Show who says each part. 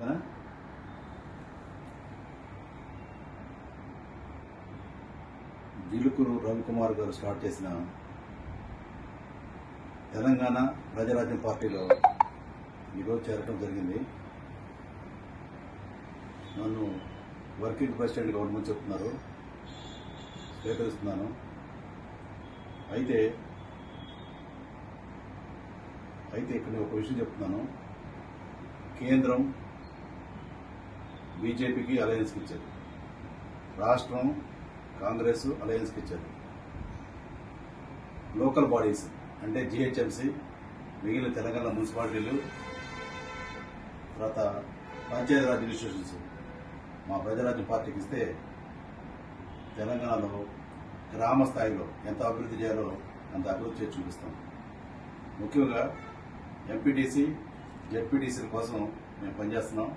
Speaker 1: కదా? రవికుమార్ గారు స్టార్ట్ చేసిన తెలంగాణ ప్రజారాజ్యం పార్టీలో ఈరోజు చేరటం జరిగింది. నన్ను వర్కింగ్ ప్రెసిడెంట్ గవర్నమెంట్ చెప్తున్నారు. స్వీకరిస్తున్నాను. అయితే అయితే ఇక్కడ ఒక విషయం చెప్తున్నాను. కేంద్రం బీజేపీకి అలయన్స్కి ఇచ్చారు. రాష్ట్రం కాంగ్రెస్ అలయన్స్కి ఇచ్చారు. లోకల్ బాడీస్ అంటే జిహెచ్ఎంసీ మిగిలిన తెలంగాణ మున్సిపాలిటీలు తర్వాత పంచాయతీరాజ్ ఇన్స్టిట్యూషన్స్ మా ప్రజారాజ్యం పార్టీకి ఇస్తే తెలంగాణలో గ్రామ స్థాయిలో ఎంత అభివృద్ధి చేయాలో అంత అభివృద్ధి చేసి చూపిస్తాం. ముఖ్యంగా ఎంపీటీసీ జెడ్పీటీసీల కోసం మేము పనిచేస్తున్నాం.